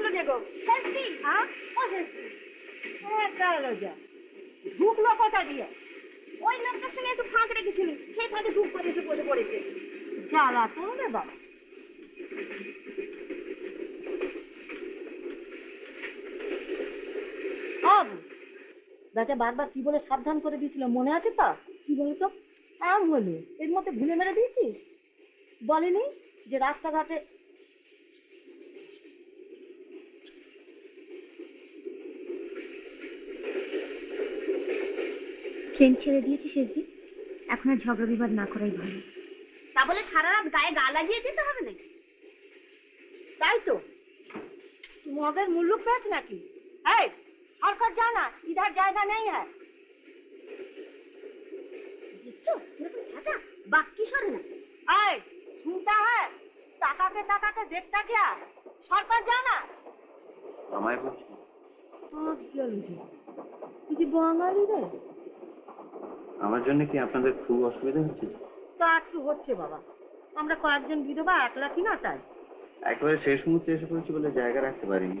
গো? শেষদি হ্যাঁ? ও শেষদি হ্যাঁ গেল যা ঢুকলো কোথা দিয়ে? ওই লোকটার সঙ্গে একটু ফাঁক রেখেছিল। সেই ফাঁকে ধূপ করে এসে বসে পড়েছে। জ্বালা তো রে বাবা বারবার কি বলে সাবধান করে দিয়েছিল মনে আছে তো? কি বলতো? আম হলো। এর মধ্যে ভুলে মেরে দিয়েছিস? বলেনি যে রাস্তাঘাটে ট্রেন ছেড়ে দিয়েছি শেষদি এখন আর ঝগড়া বিবাদ না করাই ভালো। তা বলে সারা রাত গায়ে গা লাগিয়ে যেতে হবে নাকি? তাই তো। মগের মুল্লুক পেয়েছ নাকি? এই সরকার জানা ইধার জায়গা নেই হ্যাঁ দেখছ কীরকম ঠাটা বাক্কি সরে না? এই শুনতা হ্যাঁ টাকাকে টাকাকে দেখতা क्या সরকার জানা আমায় বলছি? বাঙালি রে? আমার জন্য কি আপনাদের খুব অসুবিধা হচ্ছে? তা একটু হচ্ছে বাবা। আমরা কয়েকজন বিধবা একলা কি না তাই? একেবারে শেষ মুহূর্তে এসে পড়েছি বলে জায়গা রাখতে পারিনি।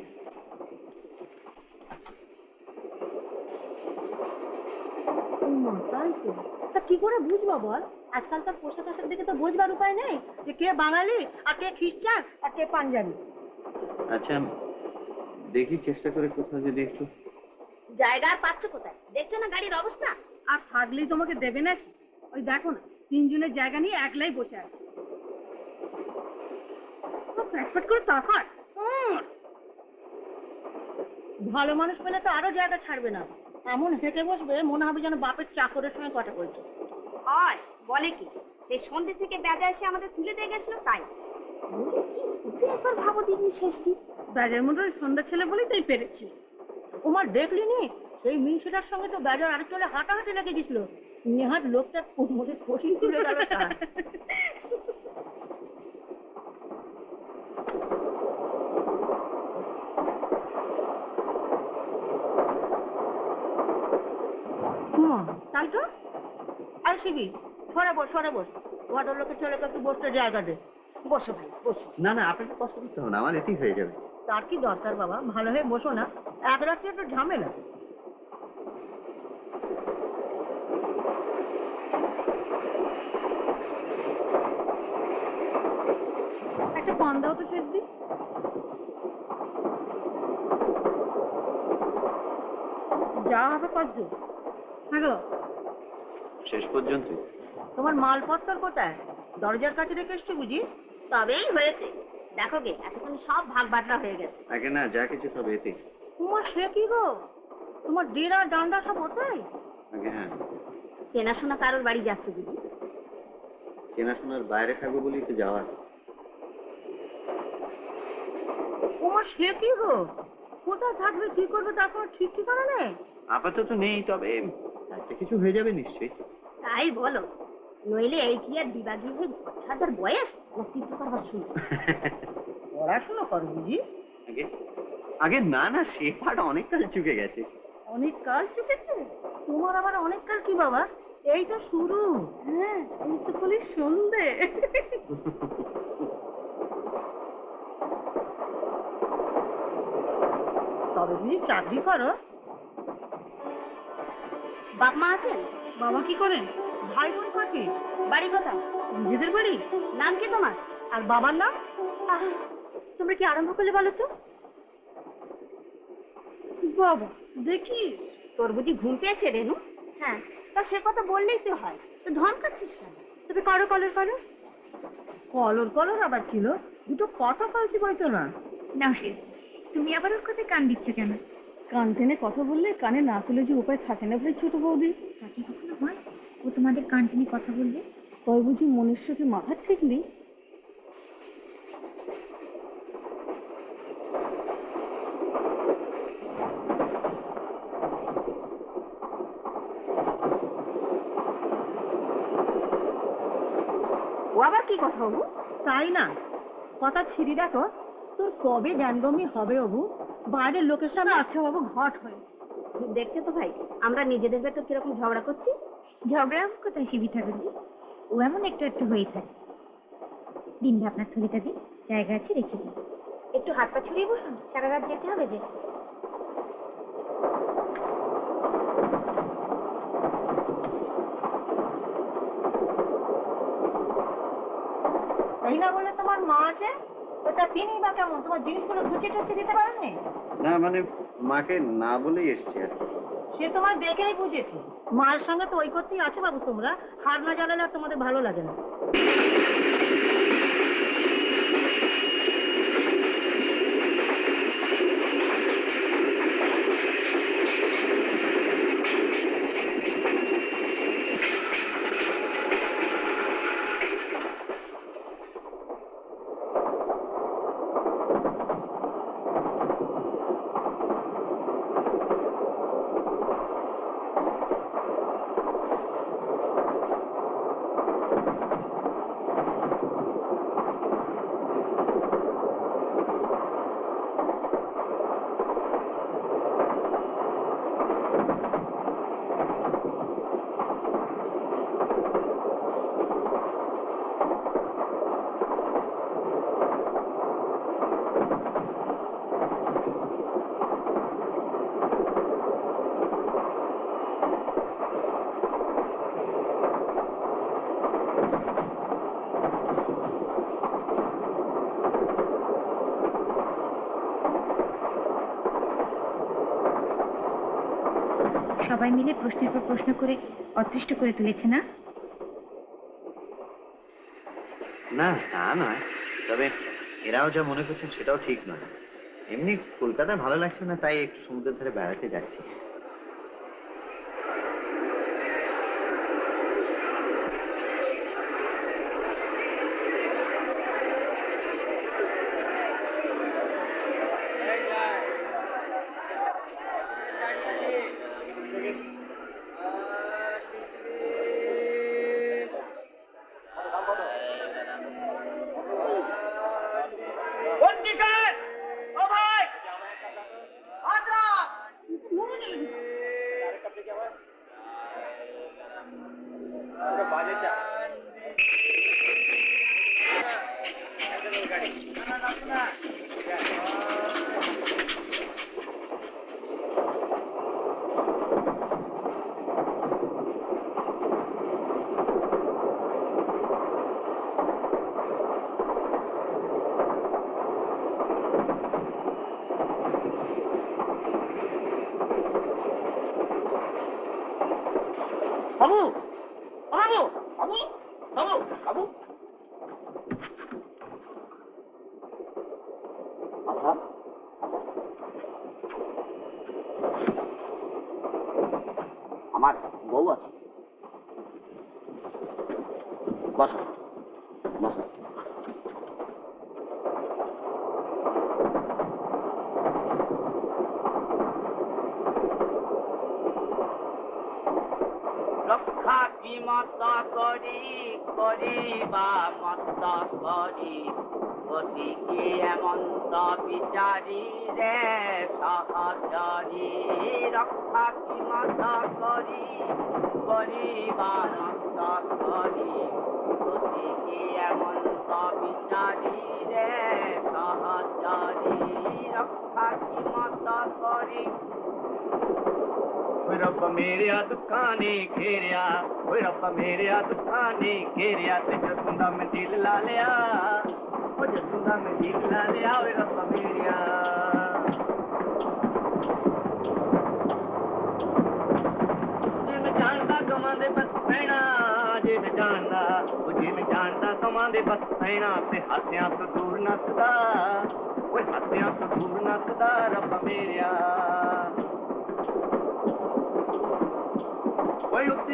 তা। কি করে বুঝব বল? আজকালকার পোশাক আশাক দেখে তো বোঝবার উপায় নেই যে কে বাঙালি আর কে খ্রিস্টান আর কে পাঞ্জাবি। আচ্ছা দেখি চেষ্টা করে কোথাও যদি একটু। জায়গা আর পাচ্ছ কোথায়? দেখছ না গাড়ির অবস্থা? আর থাকলেই তোমাকে দেবে নাকি? ওই দেখো না তিনজনের জায়গা নিয়ে একলাই বসে আছে। ফ্যাটফ্যাট করে তাকায়। ভালো মানুষ পেলে তো আরও জায়গা ছাড়বে না। এমন হেঁটে বসবে মনে হবে যেন বাপের চাকরের সঙ্গে কথা বলছে। হয় বলে কি? সেই সন্ধ্যে থেকে বেজা এসে আমাদের তুলে দিয়ে গেছিল তাই। একবার ভাবো দিদি শেষ দিন। বেজার মতো সন্ধ্যা ছেলে বলেই তাই পেরেছি। তোমার দেখলি নি? সেই মিনসেটার সঙ্গে তো বেজার আরেক চলে হাঁটাহাঁটি লেগে গেছিল নেহাত লোকটা কোমরে খসি তুলে গেল তাই তো? আর শিবি সরে বস সরে বস। ভদ্রলোকের ছেলেকে একটু বসতে জায়গা দে। বসো ভাই বসো। না না আপনাকে কষ্ট করতে হবে না আমার এতেই হয়ে যাবে। তার কি দরকার বাবা? ভালো হয়ে বসো না। এক রাত্রে একটু ঝামেলা একটা পান দাও তো শেষ দিন যা হবে কত হ্যাঁ গো। শেষ পর্যন্ত তোমার মালপত্র কোথায়? দরজার কাছে রেখে এসছো বুঝি? তবেই হয়েছে। দেখো গে এতক্ষণ সব ভাগ বাটরা হয়ে গেছে। আগে না যা কিছু সব এতে। তোমার সে কি গো? তোমার ডেরা ডান্ডা সব ওটাই আগে হ্যাঁ। চেনাশোনা কারোর বাড়ি যাচ্ছ দিদি চেনাশোনার বাইরে থাকব বলেই তো যাওয়ার তোমার সে কি গো কোথায় থাকবে কি করবে তার কোনো ঠিক ঠিকানা নেই? আপাতত নেই তবে একটা কিছু হয়ে যাবে নিশ্চয়ই। তাই বলো নইলে এই কি আর বিবাদী হয়ে ঘর বয়স তীর্থ করবার শুরু পড়াশোনা করো বুঝি? আগে আগে না না সে পাঠ অনেককাল চুকে গেছে। অনেক কাল চুকেছে? তোমার আবার অনেক কাল কি বাবা? এই তো শুরু। হ্যাঁ এই তো বলি সন্ধে। তবে বুঝি চাকরি করো। বাপ মা আছেন? বাবা কি করেন? ভাই বোন কাকে বাড়ি কোথায়? নিজেদের বাড়ি? নাম কি তোমার? আর বাবার নাম? তোমরা কি আরম্ভ করলে বলো তো? বাবা দেখি। তোর বুঝি ঘুম পেয়েছে রেনু? হ্যাঁ। তা সে কথা বললেই তো হয়। তো ধন খাচ্ছিস কেন? তবে করো কলর করো কলর কলর আবার ছিল দুটো কথা বলছি বলতো না। নাও তুমি আবার ওর কথায় কান দিচ্ছ কেন? কান টেনে কথা বললে কানে না তুলে যে উপায় থাকে না বলে ছোট বৌদি। তা কি কখনো হয়? ও তোমাদের কান টেনে কথা বলবে তবে বুঝি মনের সাথে মাথা ঠেকলি? ও আবার কি কথা হবু তাই না। কথা ছিড়ি দেখো। তোর কবে জ্ঞানগম্যি হবে অবু? বাইরের লোকের সামনে আচ্ছা বাবু ঘট হয়ে। দেখছ তো ভাই আমরা নিজেদের ভেতর কীরকম ঝগড়া করছি? ঝগড়া কোথায় শিবি ঠাকুরজি ও এমন একটু একটু হয়ে থাকে। দিন আপনার থলিটা দিন জায়গা আছে রেখে দিন। একটু হাত পা ছড়িয়ে বসুন সারা রাত যেতে হবে যে। তাই না বলে তোমার মা আছে? ওটা তিনি বা কেমন? তোমার জিনিসগুলো গুছিয়ে টুছিয়ে দিতে পারেননি? না মানে মাকে না বলেই এসছি আর কি। সে তোমার দেখেই বুঝেছি। মার সঙ্গে তো ওই করতেই আছো বাবু তোমরা। হার না জানালে আর তোমাদের ভালো লাগে না। সবাই মিলে প্রশ্নের পর প্রশ্ন করে অতৃষ্ট করে তুলেছে, না? না, তা নয়। তবে এরাও যা মনে করছেন সেটাও ঠিক নয়। এমনি কলকাতা ভালো লাগছে না, তাই একটু সমুদ্রের ধারে বেড়াতে যাচ্ছি। আমার বউ আছে। বসো। বসো। রক্ষা কি করি করিবা মত করি। গতিকে এমন্ত বিচারি রে সহচরি রক্ষা কি মত করি করিবা মত করি গতিকে এমন্ত বিচারি রে সহচরি রক্ষা কি মত করি ਓਏ ਰੱਬ ਮੇਰਿਆ ਦੁੱਖਾਂ ਨੇ ਘੇਰਿਆ ਓਏ ਰੱਬ ਮੇਰਿਆ ਦੁੱਖਾਂ ਨੇ ਘੇਰਿਆ ਤੇ ਜਦੋਂ ਦਾ ਮੈਂ ਦਿਲ ਲਾ ਲਿਆ मुझे सुना में दिखला ले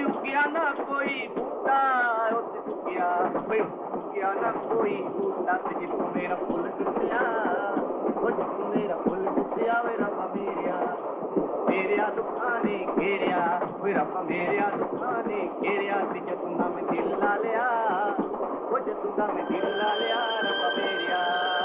उगिया ना कोई बूटा उत्ती उगिया ओए ਉੱਗਿਆ ਨਾ ਕੋਈ ਬੂਟਾ ਉੱਤੇ ਉੱਗਿਆ ਓਏ ਜਿੱਥੋਂ ਮੇਰਾ ਫੁੱਲ ਟੁੱਟਿਆ ਉਹ ਜਿੱਥੋਂ ਮੇਰਾ ਫੁੱਲ ਟੁੱਟਿਆ ਓਏ ਰੱਬਾ ਮੇਰਿਆ ਮੇਰਿਆ ਦੁੱਖਾਂ ਨੇ ਘੇਰਿਆ ਓਏ ਰੱਬਾ ਮੇਰਿਆ ਦੁੱਖਾਂ ਨੇ ਘੇਰਿਆ ਤੇ ਜਦੋਂ ਦਾ ਮੈਂ ਦਿਲ ਲਾ ਲਿਆ ਉਹ ਜਦੋਂ ਦਾ ਮੈਂ ਦਿਲ ਲਾ ਲਿਆ ਰੱਬਾ ਮੇਰਿਆ